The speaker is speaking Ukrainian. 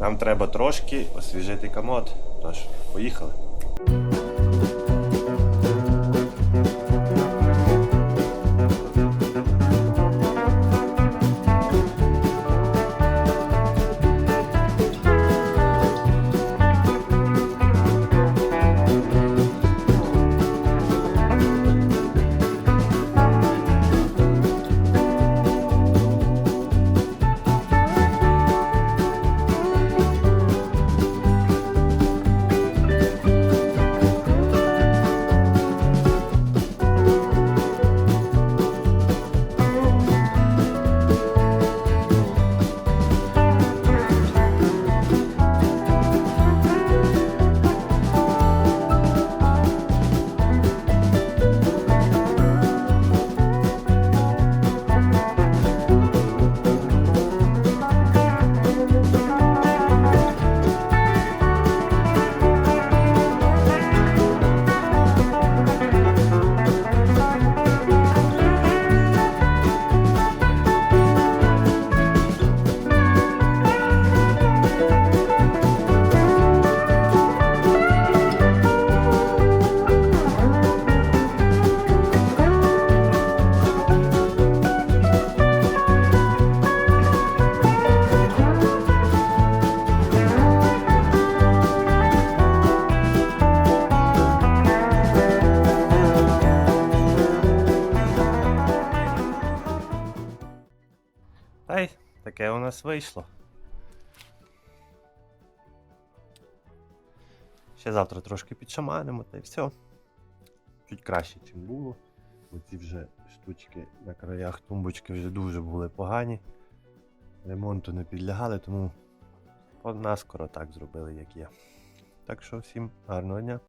Нам треба трошки освіжити комод. Тож, поїхали. Та й таке у нас вийшло. Ще завтра трошки підшаманимо та й все. Чуть краще, ніж було. Бо ці вже штучки на краях тумбочки вже дуже були погані. Ремонту не підлягали, тому наскоро так зробили, як є. Так що всім гарного дня.